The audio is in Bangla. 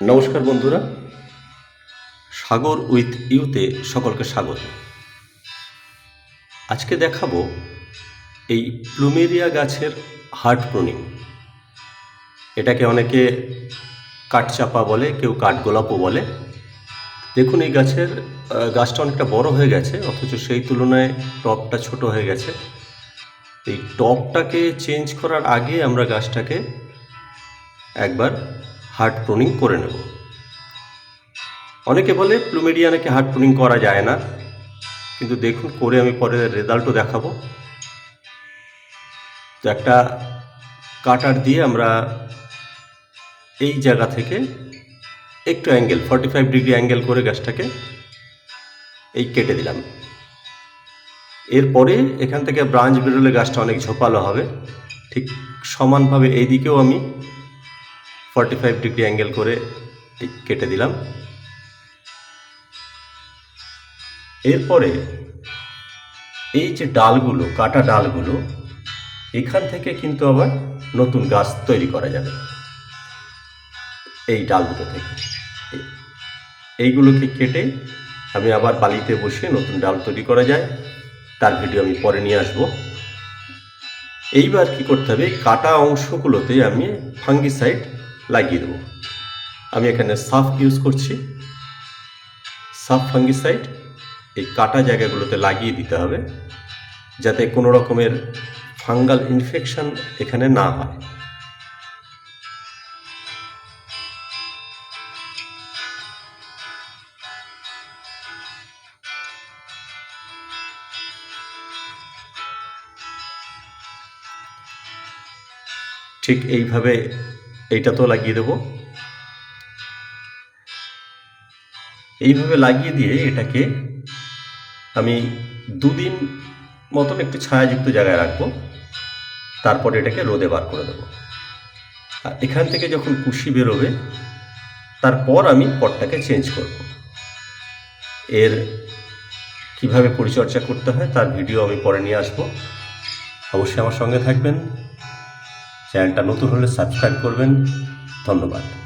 নমস্কার বন্ধুরা। সাগর উইথ ইউতে সকলকে স্বাগত। আজকে দেখাবো এই প্লুমেরিয়া গাছের হার্ট প্রুনিং। এটাকে অনেকে কাঠচাপা বলে, কেউ কাঠগোলাপও বলে। দেখুন এই গাছের গাছটা অনেকটা বড় হয়ে গেছে, অথচ সেই তুলনায় টপটা ছোট হয়ে গেছে। এই টপটাকে চেঞ্জ করার আগে আমরা গাছটাকে একবার হার্ট প্রুনিং করে নেব। অনেকে বলে প্লুমেরিয়া নাকি হার্ট প্রুনিং করা যায় না, কিন্তু দেখুন করে আমি পরে রেজাল্টও দেখাবো। তো একটা কাটার দিয়ে আমরা এই জায়গা থেকে একটু angle forty five degree angle করে গাছটাকে এই কেটে দিলাম। এরপরে এখান থেকে ব্রাঞ্চ বেরোলে গাছটা অনেক ঝোপালো হবে। ঠিক সমানভাবে এই দিকেও আমি ফর্টি ফাইভ ডিগ্রি অ্যাঙ্গেল করে কেটে দিলাম। এরপরে এই যে ডালগুলো, কাটা ডালগুলো, এখান থেকে কিন্তু আবার নতুন গাছ তৈরি করা যাবে। এই ডালগুলো থেকে। এইগুলোকে কেটে আমি আবার বালিতে বসে নতুন ডাল তৈরি করা যায়। তার ভিডিও আমি পরে নিয়ে আসব। এইবার কি করতে হবে? কাটা অংশগুলোতে আমি ফাঙ্গিসাইড লাগিয়ে দেবো। আমি এখানে সাফ ইউজ করছি। সাফ ফাঙ্গিসাইড এই কাটা জায়গাগুলোতে লাগিয়ে দিতে হবে, যাতে কোনো রকমের ফাঙ্গাল ইনফেকশন এখানে না হয়। ঠিক এইভাবে এইটা তো লাগিয়ে দেবো। এইভাবে লাগিয়ে দিয়ে এটাকে আমি দুদিন মতন একটু ছায়াযুক্ত জায়গায় রাখব। তারপর এটাকে রোদে বার করে দেবো। আর এখান থেকে যখন কুশি বেরোবে, তারপর আমি পটটাকে চেঞ্জ করব। এর কীভাবে পরিচর্যা করতে হয় তার ভিডিও আমি পরে নিয়ে আসব। অবশ্যই আমার সঙ্গে থাকবেন। চ্যানেলটা নতুন হলে সাবস্ক্রাইব করবেন। ধন্যবাদ।